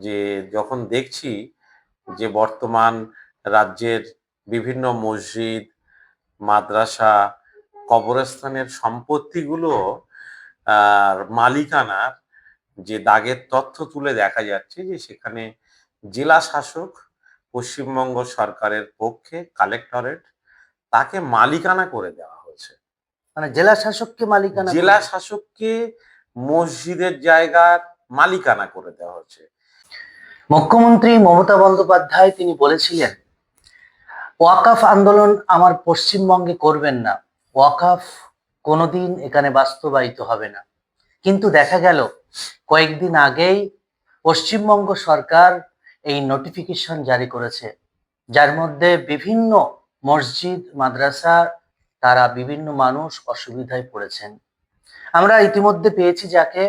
যে যখন দেখছি যে বর্তমান রাজ্যের বিভিন্ন মসজিদ মাদ্রাসা কবরস্থানের সম্পত্তিগুলো আর মালিকানার যে দাগের তথ্য তুলে দেখা যাচ্ছে যে সেখানে জেলা শাসক পশ্চিমবঙ্গ সরকারের পক্ষে কালেক্টরেট তাকে মালিকানা করে দেওয়া হয়েছে। মানে জেলা শাসককে মালিকানা জেলা শাসককে মসজিদের জায়গার মালিকানা করে দেওয়া হচ্ছে মুখ্যমন্ত্রী মমতা বন্দ্যোপাধ্যায় তিনি বলেছিলেন, ওয়াকাফ আন্দোলন আমার পশ্চিমবঙ্গে করবেন না। ওয়াকাফ কোনোদিন এখানে বাস্তবায়িত হবে না। কিন্তু দেখা গেল, কয়েকদিন আগেই পশ্চিমবঙ্গ সরকার এই নোটিফিকেশন জারি করেছে। যার মধ্যে বিভিন্ন মসজিদ, মাদ্রাসা, তারা বিভিন্ন মানুষ অসুবিধায় পড়েছেন। আমরা ইতিমধ্যে পেয়েছি যাকে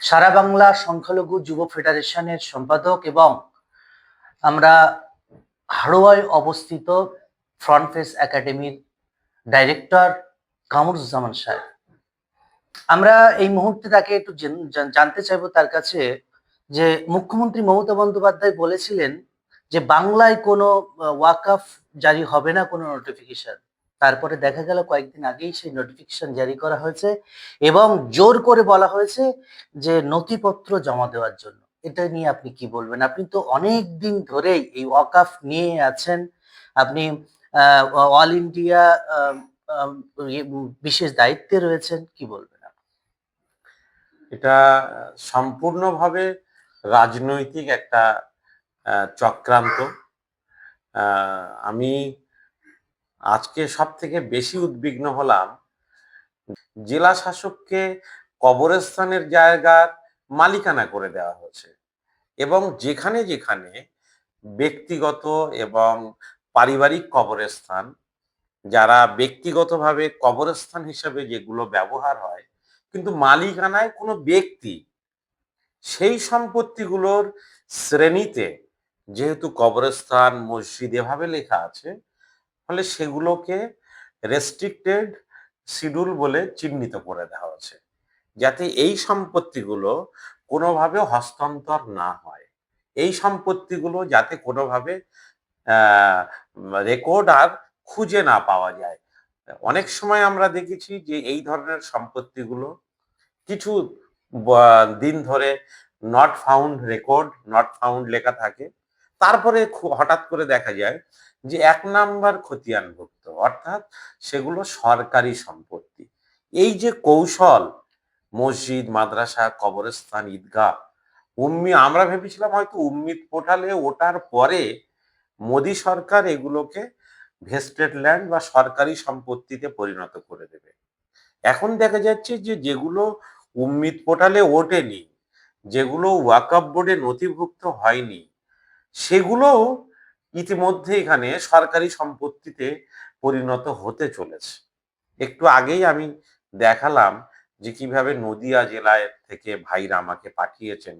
সারা বাংলা সংখ্যালঘু যুব ফেডারেশনের সম্পাদক এবং আমরা হাড়োয়ায় অবস্থিত ফ্রন্ট ফেস একাডেমির ডাইরেক্টর কামরুজ্জামান সাহেব। আমরা এই মুহূর্তে তাকে একটু জানতে চাইব তার কাছে যে মুখ্যমন্ত্রী মমতা বন্দ্যোপাধ্যায় বলেছিলেন যে বাংলায় কোনো ওয়াকাফ জারি হবে না কোনো নোটিফিকেশন তারপরে দেখা গেল কয়েকদিন আগেই সেই নোটিফিকেশন জারি করা হয়েছে এবং জোর করে বলা হয়েছে যে নথিপত্র জমা দেওয়ার জন্য। এটা নিয়ে আপনি কি বলবেন? আপনি তো অনেক দিন ধরেই এই ওয়াকাফ নিয়ে আছেন। আপনি অল ইন্ডিয়া বিশেষ দায়িত্বে রয়েছেন, কি বলবেন এটা সম্পূর্ণভাবে রাজনৈতিক একটা চক্রান্ত। আমি আজকে সব থেকে বেশি উদ্বিগ্ন হলাম। জেলা শাসককে কবরস্থানের জায়গার মালিকানা করে দেওয়া হয়েছে এবং যেখানে যেখানে ব্যক্তিগত এবং পারিবারিক কবরস্থান, যারা ব্যক্তিগতভাবে কবরস্থান হিসেবে যেগুলো ব্যবহার হয়, কিন্তু মালিকানায় কোনো ব্যক্তি সেই সম্পত্তিগুলোর শ্রেণীতে যেহেতু কবরস্থান, মসজিদ এভাবে লেখা আছে ফলে সেগুলোকে রেস্ট্রিক্টেড শিডিউল বলে চিহ্নিত করে দেওয়া হয়েছে। যাতে এই সম্পত্তিগুলো কোনোভাবে হস্তান্তর না হয়। এই সম্পত্তিগুলো যাতে কোনোভাবে রেকর্ড আর খুঁজে না পাওয়া যায়। অনেক সময় আমরা দেখেছি যে এই ধরনের সম্পত্তিগুলো কিছু দিন ধরে not found record not found লেখা থাকে। তারপরে হঠাৎ করে দেখা যায় যে এক নাম্বার খতিয়ানভুক্ত অর্থাৎ সেগুলো সরকারি সম্পত্তি। এই যে কৌশল, মসজিদ, মাদ্রাসা, কবরস্থান, ঈদগাহ, উম্মি, আমরা ভেবেছিলাম হয়তো উম্মিদ পোর্টালে ওঠার পরে মোদী সরকার এগুলোকে ভেস্টেড ল্যান্ড বা সরকারি সম্পত্তিতে পরিণত করে দেবে। এখন দেখা যাচ্ছে যে যেগুলো উম্মিদ পোর্টালে ওঠেনি, যেগুলো ওয়াকআপ বোর্ডে নথিভুক্ত হয়নি সেগুলোও ইতিমধ্যে এখানে সরকারি সম্পত্তিতে পরিণত হতে চলেছে। একটু আগেই আমি দেখালাম যে কীভাবে নদিয়া জেলায় থেকে ভাইরা আমাকে পাঠিয়েছেন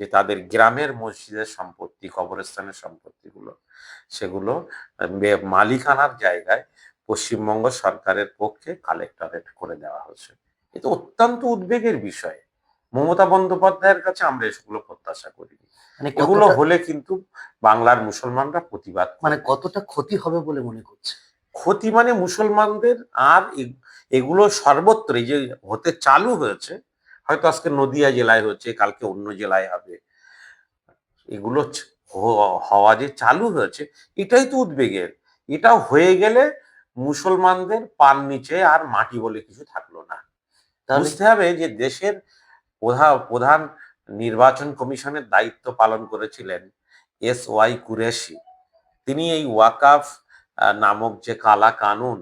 যে তাদের গ্রামের মসজিদের সম্পত্তি, কবরস্থানের সম্পত্তিগুলো, সেগুলো মালিকানার জায়গায় পশ্চিমবঙ্গ সরকারের পক্ষে কালেক্টরেট করে দেওয়া হয়েছে। এটা অত্যন্ত উদ্বেগের বিষয়। মমতা বন্দ্যোপাধ্যায়ের কাছে আমরা এগুলো প্রত্যাশা করিনি। মানে এগুলো হলে কিন্তু বাংলার মুসলমানরা প্রতিবাদ মানে কতটা ক্ষতি হবে বলে মনে করছে? ক্ষতি মানে মুসলমানদের আর এগুলো সর্বত্র যে হতে চালু হয়েছে হয়তো আজকে নদিয়া জেলায় হচ্ছে কালকে অন্য জেলায় হবে। এগুলো হওয়া যে চালু হয়েছে এটাই তো উদ্বেগের। এটা হয়ে গেলে মুসলমানদের পান নিচে আর মাটি বলে কিছু থাকল না। বুঝতে হবে যে দেশের প্রধান প্রধান নির্বাচন কমিশনের দায়িত্ব পালন করেছিলেন এস ওয়াই কুরেশি। তিনি এই ওয়াকাফ নামক যে কালা কানুন,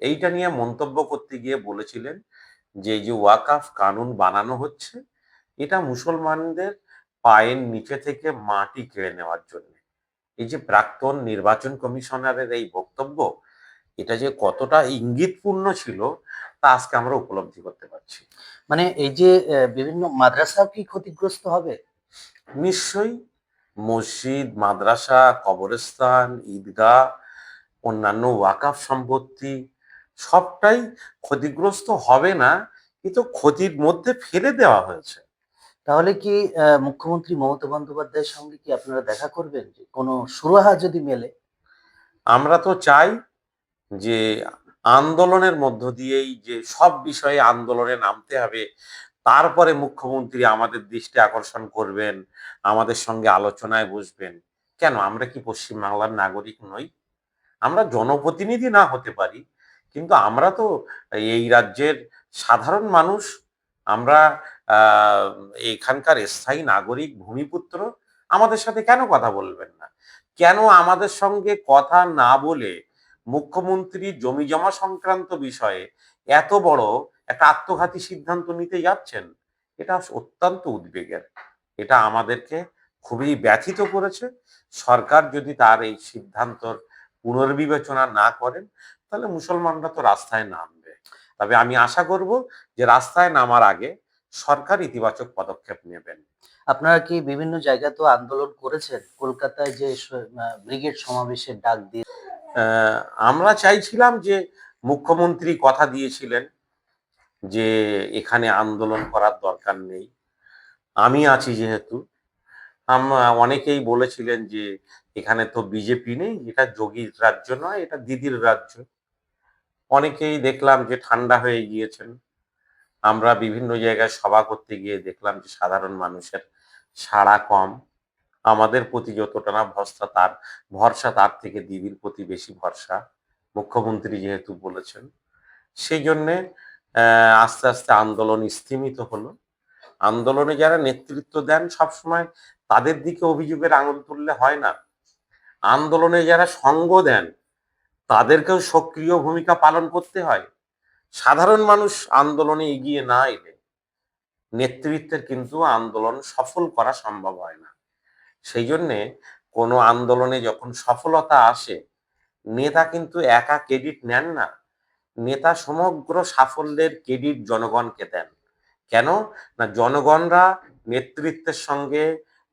এইটা নিয়ে মন্তব্য করতে গিয়ে বলেছিলেন যে যে ওয়াকাফ কানুন বানানো হচ্ছে, এটা মুসলমানদের পায়ের নিচে থেকে মাটি কেড়ে নেওয়ার জন্য। এই যে প্রাক্তন নির্বাচন কমিশনারের এই বক্তব্য এটা যে কতটা ইঙ্গিতপূর্ণ ছিল তা আজকে আমরা উপলব্ধি করতে পারছি। মানে এই যে বিভিন্ন মাদ্রাসা কি ক্ষতিগ্রস্ত হবে? নিশ্চয়ই মসজিদ মাদ্রাসা কবরস্থান ঈদগাহ অন্যান্য ওয়াকাফ সম্পত্তি সবটাই ক্ষতিগ্রস্ত হবে না কিন্তু ক্ষতির মধ্যে ফেলে দেওয়া হয়েছে। তাহলে কি মুখ্যমন্ত্রী মমতা বন্দ্যোপাধ্যায়ের সঙ্গে কি আপনারা দেখা করবেন? যে কোনো সুরাহা যদি মেলে? আমরা তো চাই যে আন্দোলনের মধ্য দিয়েই যে সব বিষয়ে আন্দোলনে নামতে হবে, তারপরে মুখ্যমন্ত্রী আমাদের দৃষ্টি আকর্ষণ করবেন, আমাদের সঙ্গে আলোচনায় বসবেন। কেন? আমরা কি পশ্চিমবাংলার নাগরিক নই? আমরা জনপ্রতিনিধি না হতে পারি। কিন্তু আমরা তো এই রাজ্যের সাধারণ মানুষ। আমরা এখানকার স্থায়ী নাগরিক, ভূমিপুত্র। আমাদের সাথে কেন কথা বলবেন না? কেন আমাদের সঙ্গে কথা না বলে মুখ্যমন্ত্রী জমি জমা সংক্রান্ত বিষয়ে এত বড় একটা আত্মঘাতী সিদ্ধান্ত নিতে যাচ্ছেন, এটা অত্যন্ত উদ্বেগের। এটা আমাদেরকে খুবই ব্যথিত করেছে। সরকার যদি তার এই সিদ্ধান্তর পুনর্বিবেচনা না করেন, তাহলে মুসলমানরা তো রাস্তায় নামবে। তবে আমি আশা করব যে রাস্তায় নামার আগে সরকার ইতিবাচক পদক্ষেপ নেবেন। আপনারা কি বিভিন্ন জায়গায় তো আন্দোলন করেছেন? কলকাতায় যে ব্রিগেড সমাবেশের ডাক দিয়ে। আমরা চাইছিলাম যে মুখ্যমন্ত্রী কথা দিয়েছিলেন যে এখানে আন্দোলন করার দরকার নেই। আমি আছি যেহেতু। অনেকেই বলেছিলেন যে এখানে তো বিজেপি নেই, এটা যোগীর রাজ্য নয়, এটা দিদির রাজ্য। অনেকেই দেখলাম যে ঠান্ডা হয়ে গিয়েছেন। আমরা বিভিন্ন জায়গায় সভা করতে গিয়ে দেখলাম যে সাধারণ মানুষের সাড়া কম। আমাদের প্রতি যতটা না ভরসা, তার ভরসা তার থেকে দিদির প্রতি বেশি ভরসা, মুখ্যমন্ত্রী যেহেতু বলেছেন। সেই জন্যে আস্তে আস্তে আন্দোলন স্থিমিত হলো। আন্দোলনে যারা নেতৃত্ব দেন, সবসময় তাদের দিকে অভিযোগের আঙুল তুললে হয় না। আন্দোলনে যারা সঙ্গ দেন, তাদেরকেও সক্রিয় ভূমিকা পালন করতে হয়। সাধারণ মানুষ আন্দোলনে এগিয়ে না এলে নেতৃত্বের কিন্তু আন্দোলন সফল করা সম্ভব হয় না। সেই জন্যে কোনো আন্দোলনে যখন সফলতা আসে, নেতা কিন্তু একা ক্রেডিট নেন না। নেতা সমগ্র সাফল্যের ক্রেডিট জনগণকে দেন। কেন? না, জনগণরা নেতৃত্বের সঙ্গে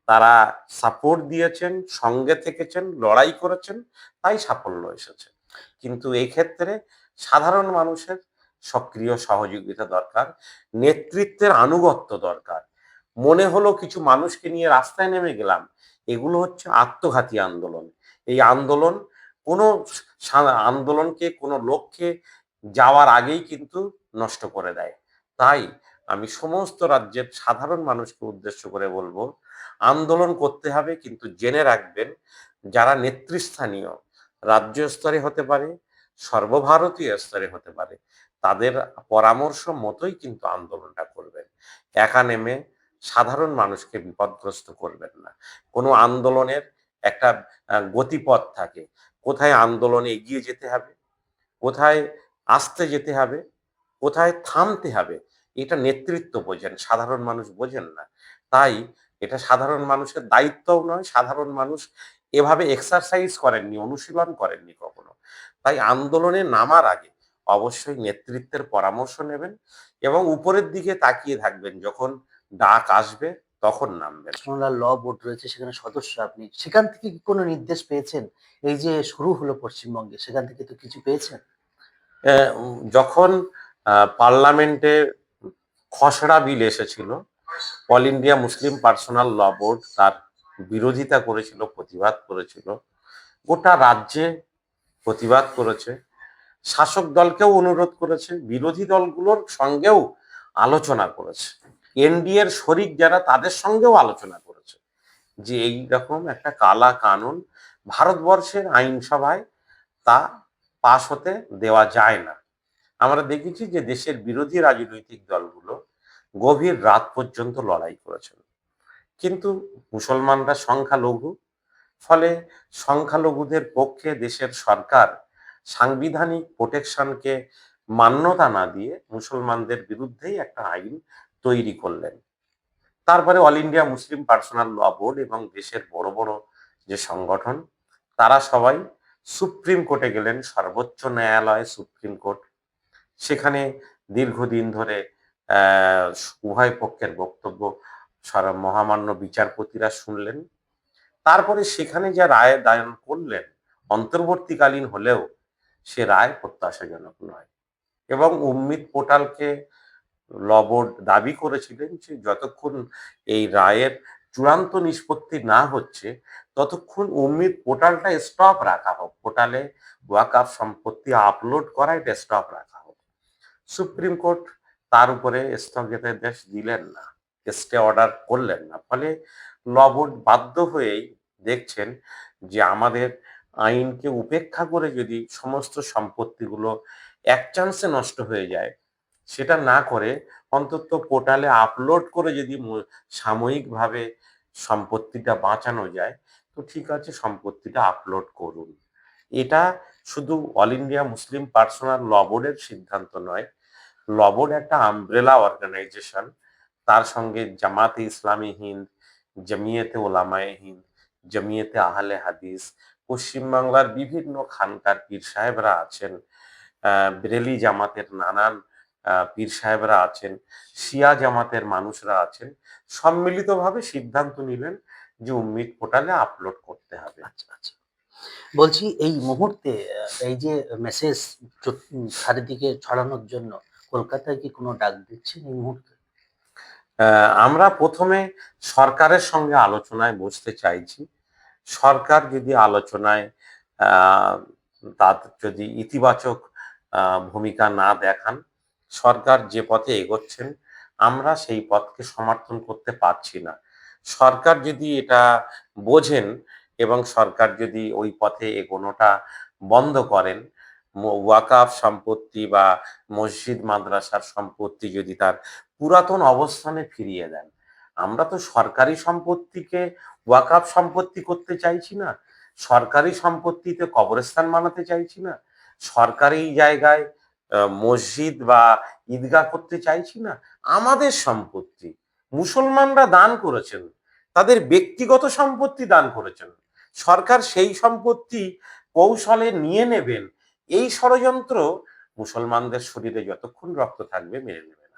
তারা সাপোর্ট দিয়েছেন, সঙ্গে থেকেছেন, লড়াই করেছেন, তাই সাফল্য এসেছে। কিন্তু এই ক্ষেত্রে সাধারণ মানুষের সক্রিয় সহযোগিতা দরকার, নেতৃত্বের আনুগত্য দরকার। মনে হলো কিছু মানুষকে নিয়ে রাস্তায় নেমে গেলাম। এগুলো হচ্ছে আত্মঘাতী আন্দোলন। এই আন্দোলন কোনো আন্দোলনকে, কোনো লক্ষ্যে যাওয়ার আগেই কিন্তু নষ্ট করে দেয়। তাই আমি সমস্ত রাজ্যের সাধারণ মানুষকে উদ্দেশ্য করে বলব, আন্দোলন করতে হবে কিন্তু জেনে রাখবেন, যারা নেতৃস্থানীয় রাজ্য স্তরে হতে পারে, সর্বভারতীয় স্তরে হতে পারে, তাদের পরামর্শ মতোই কিন্তু আন্দোলনটা করবেন। একা নেমে সাধারণ মানুষকে বিপদগ্রস্ত করবেন না। কোনো আন্দোলনের একটা গতিপথ থাকে। কোথায় আন্দোলনে এগিয়ে যেতে হবে? কোথায় আসতে যেতে হবে? কোথায় থামতে হবে? এটা নেতৃত্ব বোঝেন, সাধারণ মানুষ বোঝেন না। তাই এটা সাধারণ মানুষের দায়িত্বও নয়, সাধারণ মানুষ এভাবে এক্সারসাইজ করেননি, অনুশীলন করেননি কখনো। তাই আন্দোলনে নামার আগে অবশ্যই নেতৃত্বের পরামর্শ নেবেন এবং উপরের দিকে তাকিয়ে থাকবেন। যখন ডাক আসবে তখন নামবেন। ন্যাশনাল ল বোর্ড রয়েছে সেখানে সদস্য আপনি। সেখান থেকে কি কোনো নির্দেশ পেয়েছেন? এই যে শুরু হলো পশ্চিমবঙ্গে সেখান থেকে তো কিছু পেয়েছেন? যখন পার্লামেন্টে খসড়া বিল এসেছিল All India Muslim Personal Law Board তার বিরোধিতা করেছিল প্রতিবাদ করেছিল। গোটা রাজ্যে প্রতিবাদ করেছে। শাসক দলকেও অনুরোধ করেছে বিরোধী দলগুলোর সঙ্গেও আলোচনা করেছে। এনডিএর শরিক যারা তাদের সঙ্গেও আলোচনা করেছে যে এই রকম একটা কালা কানুন ভারতবর্ষের আইনসভায় তা পাশ হতে দেওয়া যায় না। আমরা দেখেছি যে দেশের বিরোধী রাজনৈতিক দলগুলো গভীর রাত পর্যন্ত লড়াই করেছেন কিন্তু মুসলমানরা সংখ্যালঘু, ফলে সংখ্যালঘুদের পক্ষে দেশের সরকার সাংবিধানিক প্রোটেকশনকে মান্যতা না দিয়ে মুসলমানদের বিরুদ্ধেই একটা আইন তৈরি করলেন। তারপরে All India Muslim Personal Law Board এবং দেশের বড় বড় যে সংগঠন, তারা সবাই সুপ্রিম কোর্টে গেলেন, সর্বোচ্চ ন্যায়ালয় সুপ্রিম কোর্ট সেখানে দীর্ঘদিন ধরে উভয় পক্ষের বক্তব্য মহামান্য বিচারপতিরা শুনলেন। তারপরে সেখানে যা রায় দায়ন করলেন, অন্তর্বর্তীকালীন হলেও সে রায় প্রত্যাশাজনক নয়। এবং উম্মিদ পোর্টালকে ল বোর্ড দাবি করেছিলেন যে যতক্ষণ এই রায়ের চূড়ান্ত নিষ্পত্তি না হচ্ছে, ততক্ষণ উম্মিদ পোর্টালটা স্টপ রাখা হোক। পোর্টালে ওয়াকাফ সম্পত্তি আপলোড করা এটা স্টপ রাখা হোক। সুপ্রিম কোর্ট তার উপরে স্থগিতাদেশ দিলেন না স্টে অর্ডার করলেন না। ফলে ল বাধ্য হয়েই দেখছেন যে আমাদের আইনকে উপেক্ষা করে যদি সমস্ত সম্পত্তিগুলো এক চান্সে নষ্ট হয়ে যায় সেটা না করে অন্তত পোর্টালে আপলোড করে যদি সাময়িকভাবে সম্পত্তিটা বাঁচানো যায়, তো ঠিক আছে সম্পত্তিটা আপলোড করুন। এটা শুধু All India Muslim Personal Law বোর্ডের সিদ্ধান্ত নয় ল বোর্ড একটা আমব্রেলা অর্গানাইজেশন তার সঙ্গে জামাতে ইসলামী হিন্দ, জমিয়েতে ওলামায়ে হিন্দ, জমিয়েতে আহলে হাদিস, পশ্চিমবাংলার বিভিন্ন খানকার পীর সাহেবরা আছেন বেরেলি জামাতের নানান পীর সাহেবরা আছেন শিয়া জামাতের মানুষরা আছেন সম্মিলিতভাবে সিদ্ধান্ত নিলেন যে উম্মিদ পোর্টালে আপলোড করতে হবে। আচ্ছা আচ্ছা। বলছি এই মুহূর্তে এই যে মেসেজ চারিদিকে ছড়ানোর জন্য কলকাতায় কি কোনো ডাক দিচ্ছেন এই মুহূর্তে? আহ, আমরা প্রথমে সরকারের সঙ্গে আলোচনায় বসতে চাইছি। সরকার যদি আলোচনায় আহ, তার যদি ইতিবাচক আহ, ভূমিকা না দেখান সরকার যে পথে এগোচ্ছেন, আমরা সেই পথকে সমর্থন করতে পারছি না। সরকার যদি এটা বোঝেন এবং সরকার যদি ওই পথে এগোনোটা বন্ধ করেন ওয়াকাফ সম্পত্তি বা মসজিদ, মাদ্রাসার সম্পত্তি যদি তার পুরাতন অবস্থানে ফিরিয়ে দেন, আমরা তো সরকারি সম্পত্তিকে ওয়াকাফ সম্পত্তি করতে চাইছি না, সরকারি সম্পত্তিতে কবরস্থান বানাতে চাইছি না, সরকারি জায়গায় মসজিদ বা ঈদগাহ করতে চাইছি না, আমাদের সম্পত্তি। মুসলমানরা দান করেছেন, তাদের ব্যক্তিগত সম্পত্তি দান করেছেন। সরকার সেই সম্পত্তি কৌশলে নিয়ে নেবেন, এই ষড়যন্ত্র মুসলমানদের শরীরে যতক্ষণ রক্ত থাকবে মেনে নেবেন